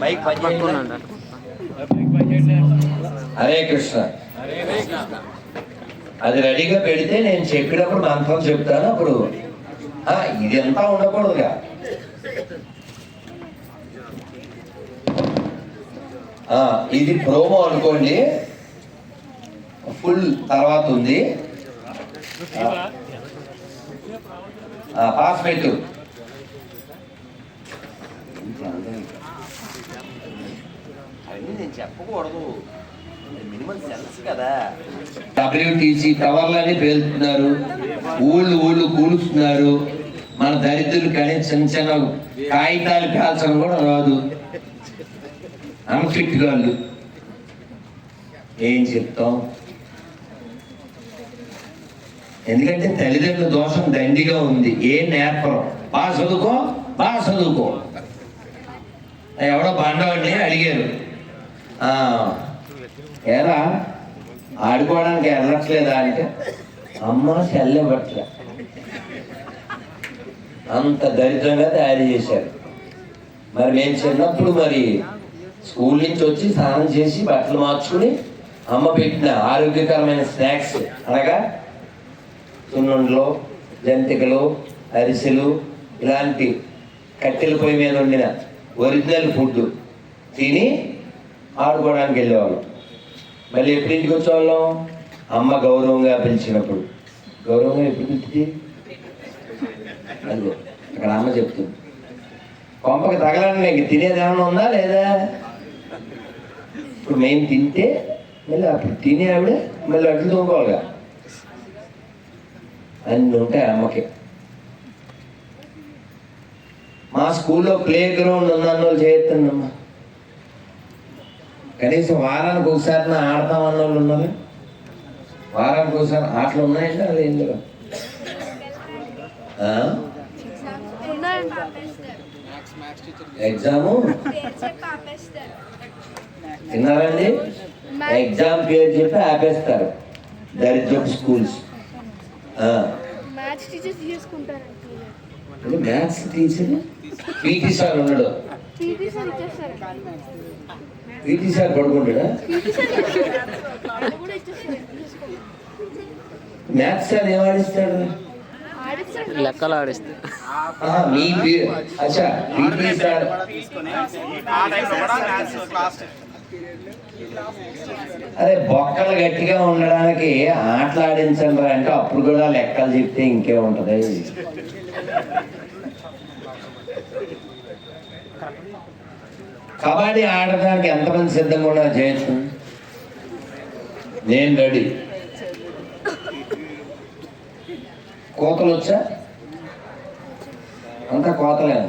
Mic Hare Krishna. అది రెడీగా పెడితే నేను చెప్పినప్పుడు మంత్రం చెప్తాను అప్పుడు. ఇది అంతా ఉండకూడదుగా. ఇది ప్రోమో అనుకోండి. ఫుల్ తర్వాత ఉంది. ఆ, పాస్ పెట్టు. అవన్నీ నేను చెప్పకూడదు. మినిమం సెన్స్ కదా. డబ్ల్యూటీసీ టవర్లని పేలుతున్నారు. ఊళ్ళు ఊళ్ళు కూలుస్తున్నారు. మన దరిద్రులు కానీ చిన్న చిన్న కాగితాలు కాల్చడం కూడా రాదు. అన్ఫిట్ వాళ్ళు ఏం చెప్తాం? ఎందుకంటే తల్లిదండ్రుల దోషం దండిగా ఉంది. ఏ నేర్పరం? బాగా చదువుకో బాగా చదువుకో. ఎవడో బండవాడిని అడిగారు. ఎలా ఏరా ఆడుకోవడానికి వెళ్ళట్లేదా అంటే అమ్మ చెల్లెవ్వట్లే అంత దరిద్రంగా తయారు చేశారు. మరి మేము చిన్నప్పుడు మరి స్కూల్ నుంచి వచ్చి స్నానం చేసి బట్టలు మార్చుకుని అమ్మ పెట్టిన ఆరోగ్యకరమైన స్నాక్స్ అనగా సున్నుండలు జంతికలు అరిసెలు ఇలాంటి కట్టెల పొయ్యి మీద వండిన ఒరిజినల్ ఫుడ్ తిని ఆడుకోవడానికి వెళ్ళేవాళ్ళం. మళ్ళీ ఎప్పుడు ఇంటికి వచ్చేవాళ్ళం? అమ్మ గౌరవంగా పిలిచినప్పుడు. గౌరవంగా ఎప్పుడు పిలిచి అదిగో అక్కడ అమ్మ చెప్తుంది. కొంపకి తగలని నీకు తినేది ఏమైనా ఉందా లేదా? ఇప్పుడు మేము తింటే మళ్ళీ అప్పుడు తినే ఆవిడ మళ్ళీ అడ్లు తోముకోవాలిగా. అన్నీ ఉంటాయి అమ్మకి. మా స్కూల్లో ప్లే గ్రౌండ్ ఉందన్న వాళ్ళు చేయొద్దమ్మా కనీసం వారానికి ఒకసారి నా ఆడతాం అన్న వాళ్ళు ఉన్నారు? వారానికి ఒకసారి ఆటలు ఉన్నాయంటే అది ఎందుకు? ఎగ్జాము? పేరు విన్నారండి ఎగ్జామ్ పేరు చెప్పి ఆపేస్తారు. దరిద్రపు స్కూల్స్. మ్యాథ్స్ టీచర్స్ తీసుకుంటారండి. మ్యాథ్స్ టీచర్ పీటీ సార్ ఉన్నాడు. పీటీ సార్ పడుకుంటాడా? మ్యాథ్స్ సార్ ఏం ఆడిస్తాడు? లెక్కలు ఆడిస్తాడు. మీ అచ్చా పీటీ సార్ అదే బొక్కలు గట్టిగా ఉండడానికి ఆటలాడించండి అంటే అప్పుడు కూడా లెక్కలు చెప్తే ఇంకే ఉంటది. కబడ్డీ ఆడడానికి ఎంతమంది సిద్ధంగా ఉన్నారు చేయొచ్చు. నేను రెడీ. కోతలు వచ్చా? అంతా కోతలేనా?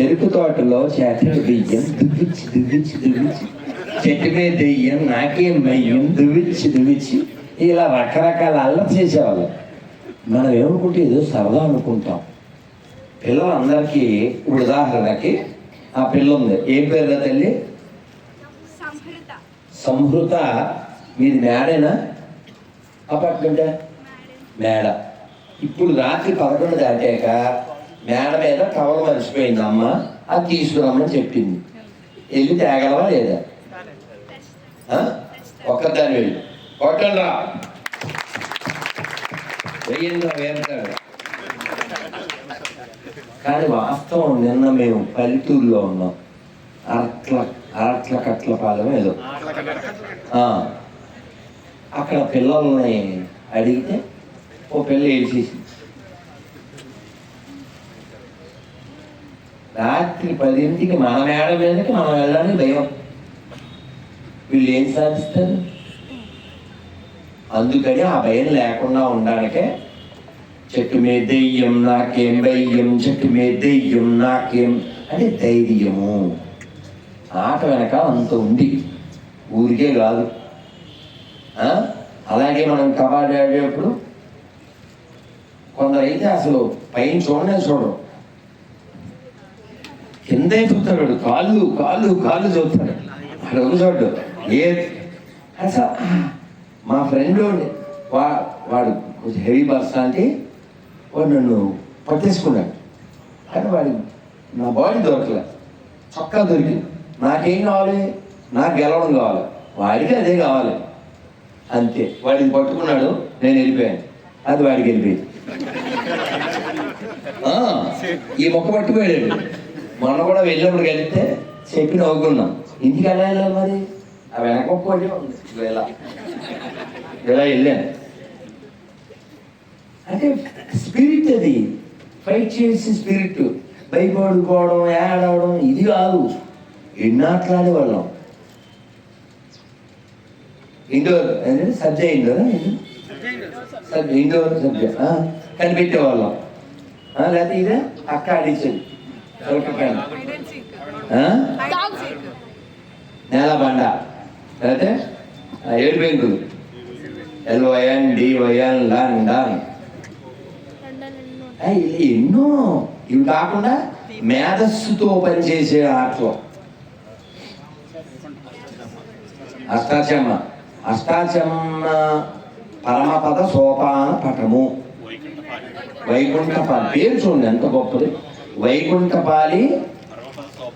చెరుకు తోటలో చేతకి బియ్యం దువ్విచ్చి దువ్విచ్చి దువ్విచ్చి. చెట్టు మీద దెయ్యం నాకేం మయ్యం దువ్విచ్చి దువ్విచ్చి. ఇలా రకరకాల అల్లరి చేసేవాళ్ళం. మనం ఏమనుకుంటే ఏదో సరదా అనుకుంటాం. పిల్లలందరికీ ఇప్పుడు ఉదాహరణకి ఆ పిల్ల ఉంది ఏం పేరు తల్లి? సంహృత. సంహృత. మీది మేడేనా? అపార్ట్మెంటా? మేడ. ఇప్పుడు రాత్రి పదకొండు దాటాక మేడ మీద కవర్ మర్చిపోయింది అమ్మ. అది తీసుకురమ్మని చెప్పింది. వెళ్ళి తేగలవా లేదా? ఆ? ఒక్కదాని వెళ్ళి. కొట్టండి రా. కానీ వాస్తవం నిన్న మేము పల్లెటూరులో ఉన్నాం. అట్ల అట్ల కట్ల పాలెం ఏదో. అక్కడ పిల్లల్ని అడిగితే ఓ పిల్ల ఏడ్చేసింది. రాత్రి పదింటికి మన మేడ మీదకి మనం వెళ్ళడానికి భయం. వీళ్ళు ఏం సాధిస్తారు? అందుకని ఆ భయం లేకుండా ఉండడానికే చెట్టు మీద దెయ్యం నాకేం భయం? చెట్టు మీద దెయ్యం నాకేం? అంటే ధైర్యము. ఆట వెనక అంత ఉంది. ఊరికే కాదు. అలాగే మనం కబాడీ ఆడేటప్పుడు కొందరైతే అసలు పైన చూడనే చూడరు. కిందే చూస్తాడు కాళ్ళు కాళ్ళు కాళ్ళు చూస్తాడు అక్కడ ఉంచాడు. ఏ? అసలు మా ఫ్రెండ్ వా వాడు కొంచెం హెవీ పర్సనాలిటీ వాడు నన్ను పట్టేసుకున్నాడు. కానీ వాడి నా బాడీ దొరకలే. చొక్కా దొరికింది. నాకేం కావాలి? నాకు గెలవడం కావాలి. వాడికి అదే కావాలి. అంతే. వాడిని పట్టుకున్నాడు నేను వెళ్ళిపోయాను. అది వాడికి వెళ్ళిపోయింది. ఈ మొక్క పట్టుకుపోయాడు. మొన్న కూడా వెళ్ళినప్పుడు కలిస్తే చెప్పి నవ్వుకున్నాం ఇంటికి వెళ్ళాలి మరి? ఆ వెనక ఉంది. ఇలా. ఇలా వెళ్ళాను అంటే స్పిరిట్ అది. ఫైట్ చేసి స్పిరిట్. భయపడుకోవడం ఏడవడం ఇది కాదు. ఎన్ని వాళ్ళం. ఇండోర్. ఏంటంటే సబ్జా ఇండోర్ ఇండోర్ సబ్జా. కనిపెట్టేవాళ్ళం వాళ్ళం. లేకపోతే ఇదే అక్క ఆడించేది. నేల బండ ఆ, ఏడు బెంకులు ఎల్వైఎన్ డివైఎన్ లన్ డన్. ఆ, ఇలా ఎన్నో. ఇవి కాకుండా మేధస్సుతో పనిచేసే ఆటలు అష్టాచమ్మ. అష్టాచమ్మ పరమపద సోపాన పటము వైకుంఠపాలి పేరు చూడండి ఎంత గొప్పది. వైకుంఠపాలి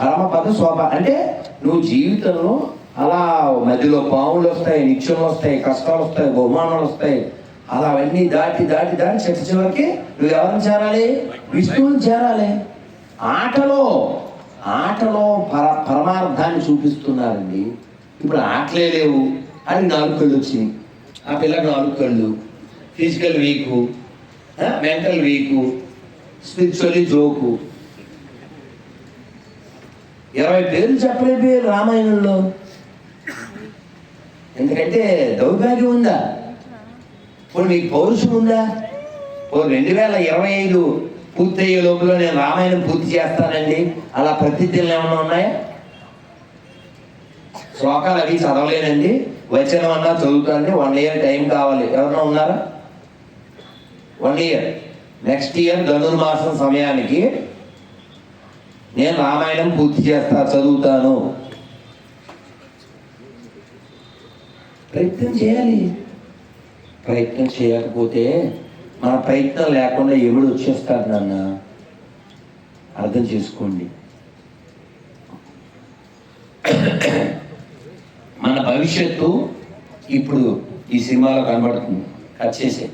పరమపద శోభ. అంటే నువ్వు జీవితంలో అలా మధ్యలో పాములు వస్తాయి నిత్యములు వస్తాయి కష్టాలు వస్తాయి బహుమానాలు వస్తాయి. అలా అవన్నీ దాటి దాటి దాటి చిట్ట చివరికి నువ్వు ఎవరిని చేరాలి? విష్ణువుని చేరాలి. ఆటలో ఆటలో పర పరమార్థాన్ని చూపిస్తున్నారండి. ఇప్పుడు ఆటలే లేవు. అని నాలుగు కళ్ళు వచ్చినాయి. ఆ పిల్లకి నాలుగు కళ్ళు. Physical weak mental weak spiritually joke. ఇరవై పేర్లు చెప్పలేకపోయారు రామాయణంలో. ఎందుకంటే దౌర్భాగ్యం ఉందా? ఇప్పుడు మీకు పౌరుషం ఉందా? ఓ రెండు వేల ఇరవై ఐదు పూర్తయ్యే లోపల నేను రామాయణం పూర్తి చేస్తానండి. అలా ప్రతిజ్ఞలు ఏమన్నా ఉన్నాయా? శ్లోకాలు అవి చదవలేనండి. వచ్చిన అన్నా చదువుతానండి. వన్ ఇయర్ టైం కావాలి. ఎవరన్నా ఉన్నారా? One year. నెక్స్ట్ ఇయర్ ధనుర్మాసం సమయానికి నేను రామాయణం పూర్తి చేస్తా చదువుతాను. ప్రయత్నం చేయాలి. ప్రయత్నం చేయకపోతే మన ప్రయత్నం లేకుండా ఎవడు వచ్చేస్తాడు నాన్న? అర్థం చేసుకోండి. మన భవిష్యత్తు ఇప్పుడు ఈ సినిమాలో కనబడుతుంది. కట్ చేసే